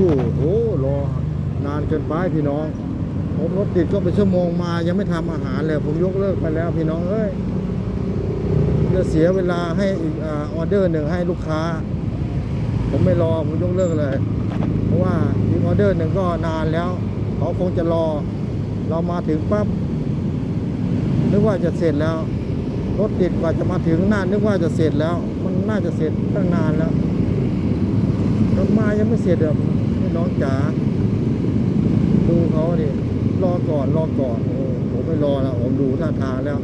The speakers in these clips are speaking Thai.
คู่โอ้รอนานเกินไปพี่น้อง ผมรถติดก็เป็นชั่วโมงมา ยังไม่ทำอาหารเลยผมยกเลิกไปแล้วพี่น้องเอ้ยจะเสียเวลาให้อีกอออเดอร์หนึ่งให้ลูกค้า ผมไม่รอผมยกเลิกเลย เพราะว่าอีกออเดอร์หนึ่งก็นานแล้วเขาคงจะรอ เรามาถึงปั๊บนึกว่าจะเสร็จแล้วรถติดกว่าจะมาถึงน่านึกว่าจะเสร็จแล้ว มันน่าจะเสร็จตั้งนานแล้วรถมายังไม่เสร็จอะ น้องจ๋าดูเขาดิรอก่อนรอก่อนโอ้ผมไม่รอแล้วผมดูท่าทางแล้ว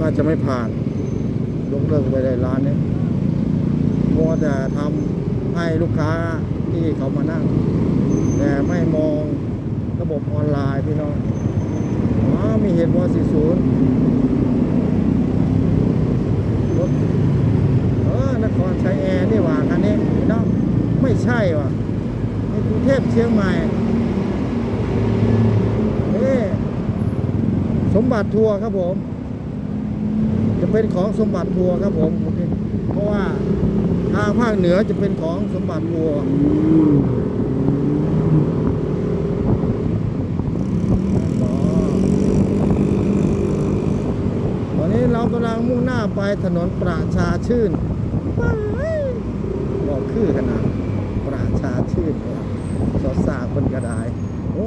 น่าจะไม่ผ่านยกเลิกไปเลยร้านนี้มัวแต่ทำให้ลูกค้าที่เขามานั่ง แต่ไม่มองระบบออนไลน์พี่น้องอ๋อมีเหตุวอ40รถเออนครชัยแอร์นี่หว่าคันนี้พี่น้องไม่ใช่ว่ะ เทพเชียงใหม่เอ๊ะสมบัติทัวร์ครับผม จะเป็นของสมบัติทัวร์ครับผม เพราะว่าทางภาคเหนือจะเป็นของสมบัติทัวร์ตอนนี้เรากำลังมุ่งหน้าไปถนนประชาชื่นบอกคือขนาดประชาชื่นเนี่ย สอสาคนกระไดโอ้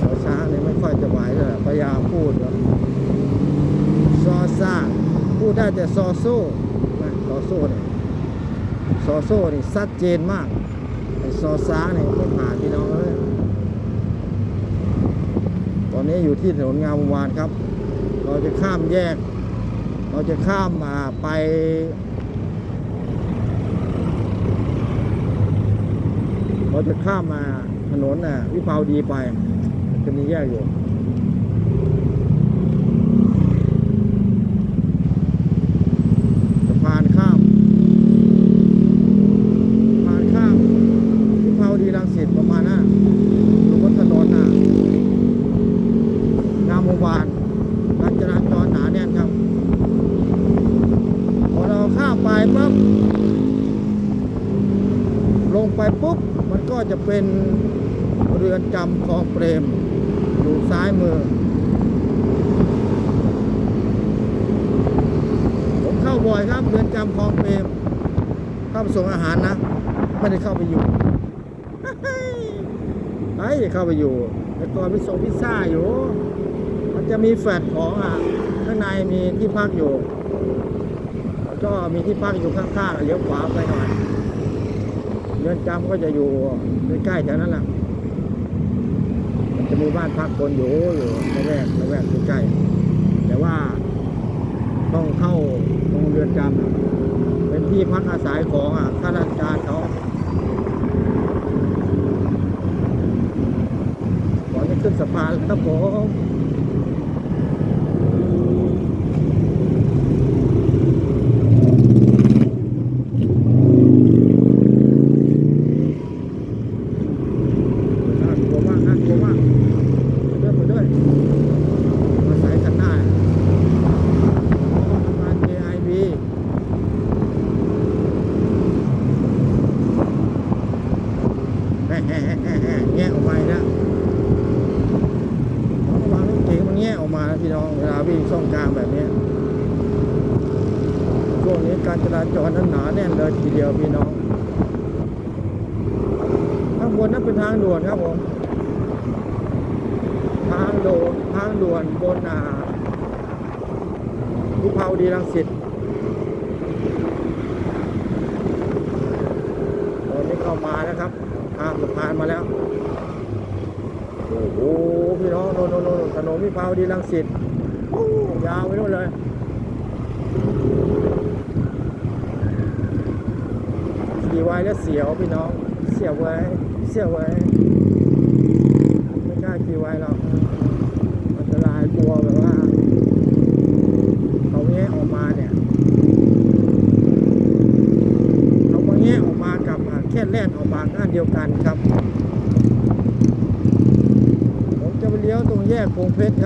สอช้าเนี่ยไม่ค่อยจะไหวเลยพยายามพูดว่าซอซ่าพูดได้แต่ซอโซ่นะซอโซ่เนี่ยซอโซ่นี่ชัดเจนมากไอ้ซอซ่าเนี่ยไม่ผ่านพี่น้องเลย ตอนนี้อยู่ที่ถนนงามวานครับ เราจะข้ามแยก เราจะข้ามมาไป เราจะข้ามมาถนนน่ะวิภาวดีไปจะมีแยกอยู่สะพานข้ามสะพานข้ามวิภาวดีรังสิตประมาณนั้นอยู่บนถนนน่ะงามวงวานการจราจรหนาแน่นครับพอเราข้ามไปปั๊บลงไปปุ๊บ ก็จะเป็นเรือนจำคลองเปรม อยู่ซ้ายมือ ผมเข้าบ่อยครับเรือนจำคลองเปรม เข้าไปส่งอาหารนะ ไม่ได้เข้าไปอยู่ไอ้เข้าไปอยู่ แต่ก่อนไปส่งพิซซ่าอยู่ มันจะมีแฟลตของอะ ข้างในมีที่พักอยู่ ก็มีที่พักอยู่ข้างๆเลี้ยวขวาไปหน่อย เรือนจำก็จะอยู่ใกล้ๆแถวนั้นแหละมันจะมีบ้านพักคนอยู่อยู่ระแวกระแวกใกล้ๆแต่ว่าต้องเข้าตรงเรือนจำเป็นที่พักอาศัยของข้าราชการเขาก่อนจะขึ้นสะพานครับผมน่ากลัวมากน่ากลัวมากไปด้วยไปด้วยมาสายคันหน้าสะพาน JIB แฮ่แฮ่ออกมาแล้วระวังรถเก๋มันแง่ออกมาพี่น้องเวลาวิ่งช่องกลางแบบนี้ช่วงนี้การจราจรนั้นหนาแน่นเลยทีเดียวพี่น้องข้างบนนั้นเป็นทางด่วนครับผมทางด่วนทางด่วนบนอ่าวิภาดีรังสิตตอนนี้เข้ามานะครับามสะพานมาแล้ว โอ้โหพี่น้องโนนโนนโนถนนวิภาวดีรังสิตยาวไปโน่นเลยขี่ไว้แล้วเสียวพี่น้อง เสียวไว้ เสียวไว้ ไม่กล้าขี่ไว้หรอกอันตรายกลัวแบบว่าเขาแงะออกมาเนี่ยเขามาแงะออกมากับอ่าแค่แล่นออก มากด้านเดียวกันครับ ผมจะไปเลี้ยวตรงแยกพงเพชรครับ